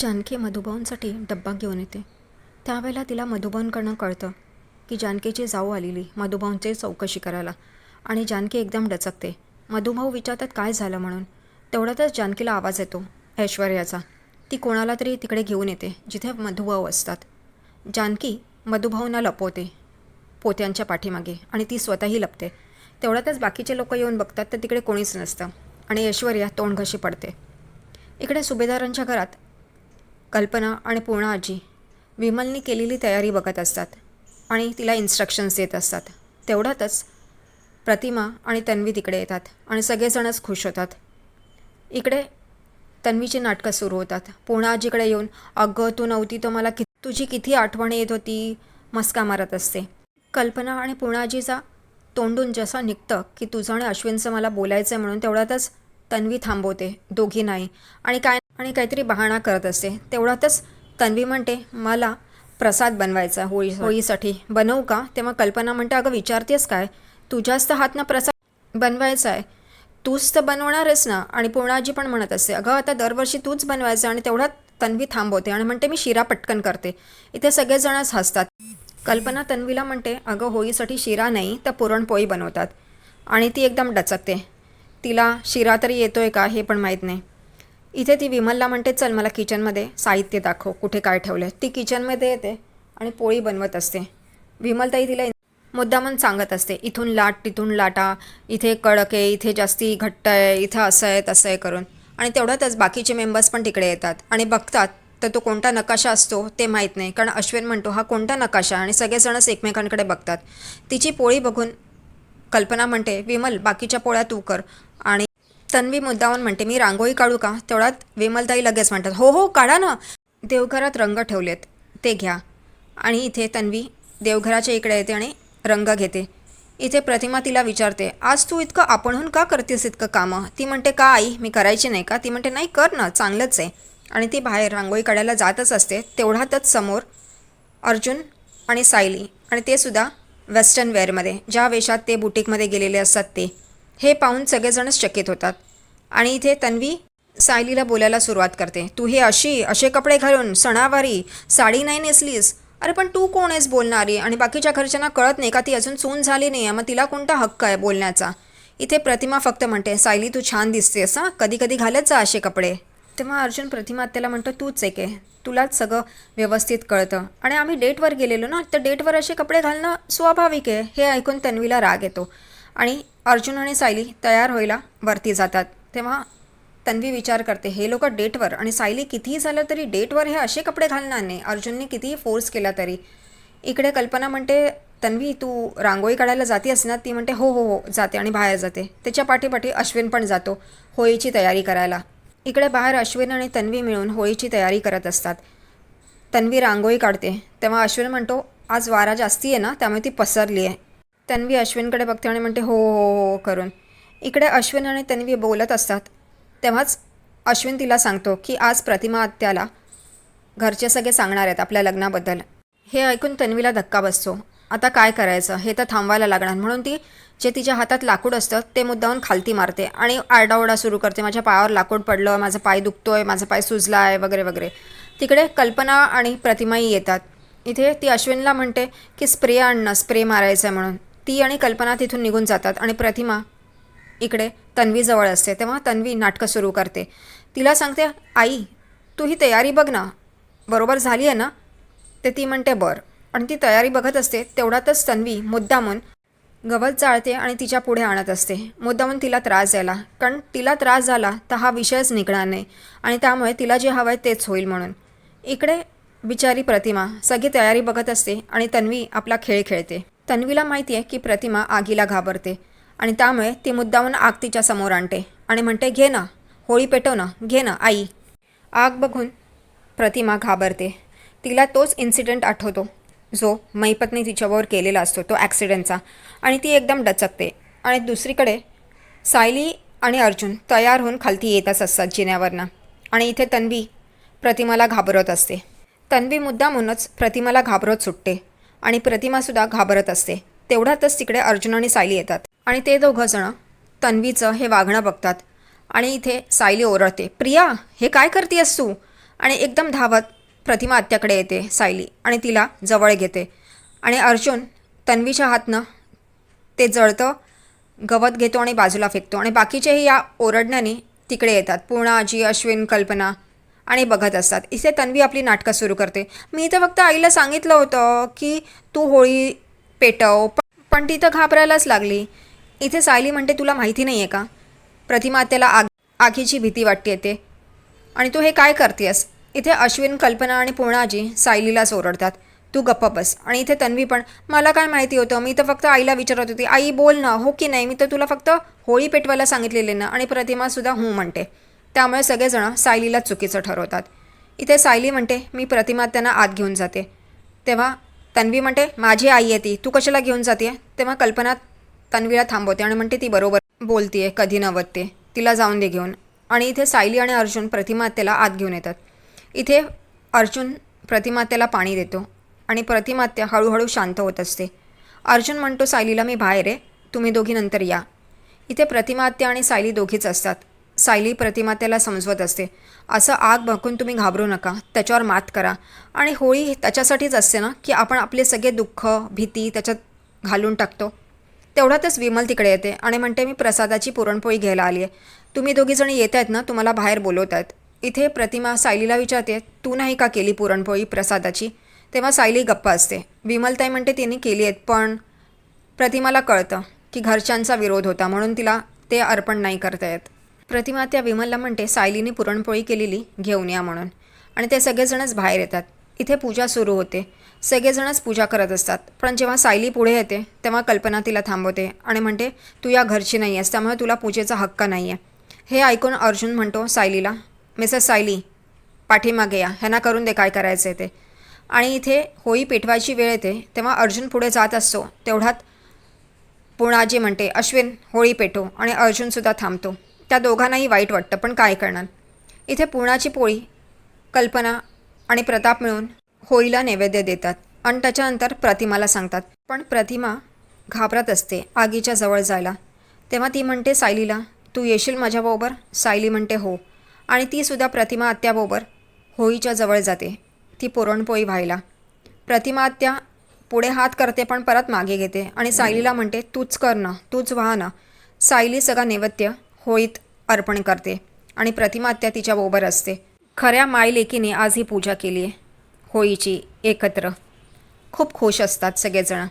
जानकी मधुभाऊंसाठी डब्बा घेऊन येते. त्यावेळेला तिला मधुभाऊंकडनं कळतं की जानकीची जाऊ आलेली मधुभाऊंची चौकशी करायला आणि जानकी एकदम डचकते. मधुभाऊ विचारतात काय झालं म्हणून. तेवढ्यातच जानकीला आवाज येतो ऐश्वर्याचा. ती कोणाला तरी तिकडे घेऊन येते जिथे मधुभाऊ असतात. जानकी मधुभाऊंना लपवते पोत्यांच्या पाठीमागे आणि ती स्वतःही लपते. तेवढ्यातच बाकीचे लोक येऊन बघतात तर तिकडे कोणीच नसतं आणि ऐश्वर्या तोंडघशी पडते. इकडे सुभेदारांच्या घरात कल्पना आणि पूर्णा आजी विमलनी केलेली तयारी बघत असतात आणि तिला इन्स्ट्रक्शन्स देत असतात. तेवढ्यातच प्रतिमा आणि तन्वी तिकडे येतात आणि सगळेजणच खुश होतात. इकडे तन्वीची नाटकं सुरू होतात. पूर्णा आजीकडे येऊन अगं तू नव्हती तर मला कि तुझी किती आठवण येत होती? मस्का मारत असते. कल्पना आणि पूर्णाजीचा तोंडून जसा निघतं की तुझं आणि अश्विनचं मला बोलायचं आहे म्हणून तेवढ्यातच तन्वी थांबवते. दोघी नाही. आणि काय आणि काहीतरी बहाणा करत असते. तेवढ्यातच तन्वी म्हणते मला प्रसाद बनवायचा होळी होळीसाठी. बनवू का तेव्हा कल्पना म्हणते अगं विचारतेस काय? तुझ्याच तर हातनं प्रसाद बनवायचा आहे. तूच तर बनवणारच ना. आणि पूर्णाजी पण म्हणत असते अगं आता दरवर्षी तूच बनवायचं आणि तेवढ्यात तन्वी थांबवते आणि म्हणते मी शिरा पटकन करते. इथे सगळेजणच हसतात. कल्पना तन्वीला म्हणते अगं होळीसाठी शिरा नाही तर पुरणपोळी बनवतात. आणि ती एकदम डचकते. तिला शिरा तरी येतोय का? हे पण माहीत नाही. इथे ती विमलला म्हणते चल मला किचनमध्ये साहित्य दाखव. कुठे काय ठेवलं आहे ती किचनमध्ये येते आणि पोळी बनवत असते. विमलताई तिला मुद्दामन सांगत असते इथून लाट तिथून लाटा. इथे कडक आहे इथे जास्ती घट्ट आहे इथं असं आहे तसं आहे करून. आणि तेवढ्यातच बाकीचे मेंबर्स पण तिकडे येतात. आणि बघतात तर तो कोणता नकाशा असतो ते माहीत नाही. कारण अश्विन म्हणतो हा कोणता नकाशा? आणि सगळेजणच एकमेकांकडे बघतात. तिची पोळी बघून कल्पना म्हणते विमल बाकीच्या पोळ्या तू कर. आणि तन्वी मुद्दावून म्हणते मी रांगोळी काढू का? तेवढ्यात विमलताई लगेच म्हणतात हो हो काढा ना. देवघरात रंग ठेवलेत ते घ्या. आणि इथे तन्वी देवघराच्या इकडे येते आणि रंग घेते. इथे प्रतिमा तिला विचारते आज तू इतकं आपणहून का करतेस इतकं कामं? ती म्हणते का आई मी करायची नाही का? ती म्हणते नाही कर ना चांगलंच आहे. आणि ती बाहेर रांगोळी काढायला जातच असते तेवढ्यातच समोर अर्जुन आणि सायली आणि ते सुद्धा वेस्टर्न वेअरमध्ये ज्या वेशात ते बुटीकमध्ये गेलेले असतात ते. हे पाहून सगळेजणच चकित होतात. आणि इथे तन्वी सायलीला बोलायला सुरुवात करते. तू हे अशी असे कपडे घालून सणावारी साडी नाही नेसलीस? अरे पण तू कोण आहेस बोलणारी? आणि बाकीच्या घरच्यांना कळत नाही का ती अजून सून झाली नाही? आहे मग तिला कोणता हक्क आहे बोलण्याचा? इथे प्रतिमा फक्त म्हणते सायली तू छान दिसतेस हां? कधी कधी घालत जा असे कपडे. तेव्हा अर्जुन प्रतिमा त्याला म्हणतो तूच एक आहे. तुलाच सगळं व्यवस्थित कळतं. आणि आम्ही डेटवर गेलेलो ना तर डेटवर असे कपडे घालणं स्वाभाविक आहे. हे ऐकून तन्वीला राग येतो. आणि अर्जुन आणि सायली तयार व्हायला वरती जातात. तेव्हा तन्वी विचार करते हे लोक डेटवर आणि सायली कितीही झालं तरी डेटवर हे असे कपडे घालणार नाही. अर्जुनने कितीही फोर्स केला तरी. इकडे कल्पना म्हणते तन्वी तू रांगोळी काढायला जाती ना ती म्हणते हो हो हो जाते आणि बाहेर जाते. त्याच्या पाठीपाठी अश्विन पण जातो होळीची तयारी करायला. इकडे बाहेर अश्विन आणि तन्वी मिळून होळीची तयारी करत असतात. तन्वी रांगोळी काढते. तेव्हा अश्विन म्हणतो आज वारा जास्ती आहे ना त्यामुळे ती पसरली आहे. तन्वी अश्विनकडे बघते आणि म्हणते हो, हो हो हो करून. इकडे अश्विन आणि तन्वी बोलत असतात. तेव्हाच अश्विन तिला सांगतो की आज प्रतिमा आत्याला घरचे सगळे सांगणार आहेत आपल्या लग्नाबद्दल. हे ऐकून तन्वीला धक्का बसतो. आता काय करायचं? हे तर थांबवायला लागणार. म्हणून ती जे तिच्या हातात लाकूड असतं ते मुद्दाहून खालती मारते आणि आरडाओरडा सुरू करते. माझ्या पायावर लाकूड पडलं माझा पाय दुखतो आहे माझा पाय सुजला आहे वगैरे वगैरे. तिकडे कल्पना आणि प्रतिमाही येतात. इथे ती अश्विनला म्हणते की स्प्रे आणणं स्प्रे मारायचं आहे म्हणून. ती आणि कल्पना तिथून निघून जातात आणि प्रतिमा इकडे तन्वीजवळ असते. तेव्हा तन्वी नाटकं सुरू करते. तिला सांगते आई तू ही तयारी बघ ना. बरोबर झाली आहे ना? ते ती म्हणते बरं. आणि ती तयारी बघत असते तेवढ्यातच तन्वी मुद्दामून गवत चाळते आणि तिच्या पुढे आणत असते. मुद्दामून तिला त्रास द्यायला. कारण तिला त्रास झाला तर हा विषयच निघणार नाही आणि त्यामुळे तिला जे हवं आहे तेच होईल म्हणून. इकडे बिचारी प्रतिमा सगळी तयारी बघत असते आणि तन्वी आपला खेळ खेळते. तन्वीला माहिती आहे की प्रतिमा आगीला घाबरते आणि त्यामुळे ती मुद्दामून आग तिच्या समोर आणते आणि म्हणते घे ना होळी पेटव ना घे ना आई. आग बघून प्रतिमा घाबरते. तिला तोच इन्सिडेंट आठवतो जो मैपतने तिच्यावर केलेला असतो तो ॲक्सिडेंटचा आणि ती एकदम डचकते. आणि दुसरीकडे सायली आणि अर्जुन तयार होऊन खालती येतच असतात जिन्यावरनं आणि इथे तन्वी प्रतिमाला घाबरत असते. तन्वी मुद्दामूनच प्रतिमाला घाबरत सुटते. आणि प्रतिमासुद्धा घाबरत असते. तेवढ्यातच तिकडे अर्जुन आणि सायली येतात. आणि ते दोघंजणं तन्वीचं हे वागणं बघतात. आणि इथे सायली ओरडते प्रिया हे काय करतेस तू? आणि एकदम धावत प्रतिमा आत्याकडे येते सायली. आणि तिला जवळ घेते. आणि अर्जुन तन्वीच्या हातनं ते जळतं गवत घेतो आणि बाजूला फेकतो. आणि बाकीचेही या ओरडण्याने तिकडे येतात. पूर्णा आजी अश्विन कल्पना आणि बघत असतात. इथे तन्वी आपली नाटकं सुरू करते. मी तर फक्त आईला सांगितलं होतं की तू होळी पेटव पण ती तर घाबरायलाच लागली. इथे सायली म्हणते तुला माहिती नाही आहे का? प्रतिमा त्याला आग आगीची भीती वाटते ते आणि तू हे काय करतेस इथे अश्विन कल्पना आणि पूर्णाजी सायलीलाच ओरडतात. तू गप्प बस. आणि इथे तन्वी पण मला काय माहिती होतं? मी तर फक्त आईला विचारत होती. आई बोल ना हो की नाही? मी तर तुला फक्त होळी पेटवायला सांगितलेले ना आणि प्रतिमासुद्धा हो म्हणते. त्यामुळे सगळेजण सायलीला चुकीचं ठरवतात. इथे सायली म्हणते मी प्रतिमा त्यांना आत घेऊन जाते. तेव्हा तन्वी म्हणते माझी आई आहे ती तू कशाला घेऊन जाते तेव्हा कल्पना तन्वीला थांबवते आणि म्हणते ती बरोबर बोलतीये कधी नवतते तिला जाऊन दे घेऊन. आणि इथे सायली आणि अर्जुन प्रतिमात्याला आत घेऊन येतात. इथे अर्जुन प्रतिमात्याला पाणी देतो आणि प्रतिमात्या हळूहळू शांत होत असते. अर्जुन म्हणतो सायलीला मी बाहेर आहे तुम्ही दोघी नंतर या. इथे प्रतिमात्या आणि सायली दोघीच असतात. सायली प्रतिमा त्याला समजवत असते. असं आग बघून तुम्ही घाबरू नका. त्याच्यावर मात करा. आणि होळी त्याच्यासाठीच असते ना की आपण आपले सगळे दुःख भीती त्याच्यात घालून टाकतो. तेवढ्यातच विमल तिकडे येते आणि म्हणते मी प्रसादाची पुरणपोळी घ्यायला आली आहे तुम्ही दोघीजणी येत आहेत ना तुम्हाला बाहेर बोलवत आहेत इथे प्रतिमा सायलीला विचारते तू नाही का केली पुरणपोळी प्रसादाची? तेव्हा सायली गप्पा असते. विमलताई म्हणते तिने केली आहेत पण प्रतिमाला कळतं की घरच्यांचा विरोध होता. म्हणून तिला ते अर्पण नाही करता येत. प्रतिमा त्या विमलला म्हणते सायलीने पुरणपोळी केलेली घेऊन या म्हणून. आणि ते सगळेजणच बाहेर येतात. इथे पूजा सुरू होते. सगळेजणच पूजा करत असतात. पण जेव्हा सायली पुढे येते तेव्हा कल्पना तिला थांबवते आणि म्हणते तू या घरची नाही आहेस त्यामुळे तुला पूजेचा हक्क नाही आहे हे ऐकून अर्जुन म्हणतो सायलीला मिसेस सायली पाठीमागे या. ह्यांना करून दे काय करायचं आहे ते. आणि इथे होळी पेटवायची वेळ येते. तेव्हा अर्जुन पुढे जात असतो. तेवढ्यात पुणाजी म्हणते अश्विन होळी पेटो आणि अर्जुनसुद्धा थांबतो. त्या दोघांनाही वाईट वाटतं. पण काय करणार? इथे पुरणाची पोळी कल्पना आणि प्रताप मिळून होळीला नैवेद्य देतात आणि त्याच्यानंतर प्रतिमाला सांगतात. पण प्रतिमा घाबरत असते आगीच्या जवळ जायला. तेव्हा ती म्हणते सायलीला तू येशील माझ्याबरोबर? सायली म्हणते हो. आणि तीसुद्धा प्रतिमा आत्याबरोबर होळीच्या जवळ जाते. ती पुरणपोळी व्हायला. प्रतिमा आत्या पुढे हात करते पण परत मागे घेते आणि सायलीला म्हणते तूच कर ना तूच व्हा ना. सायली सगळा नैवेद्य होळीत अर्पण करते आणि प्रतिमा तिच्या तिच्याबरोबर असते. खऱ्या मायलेकीने आज ही पूजा केली आहे. होळीची एकत्र. खूप खुश असतात सगळेजण.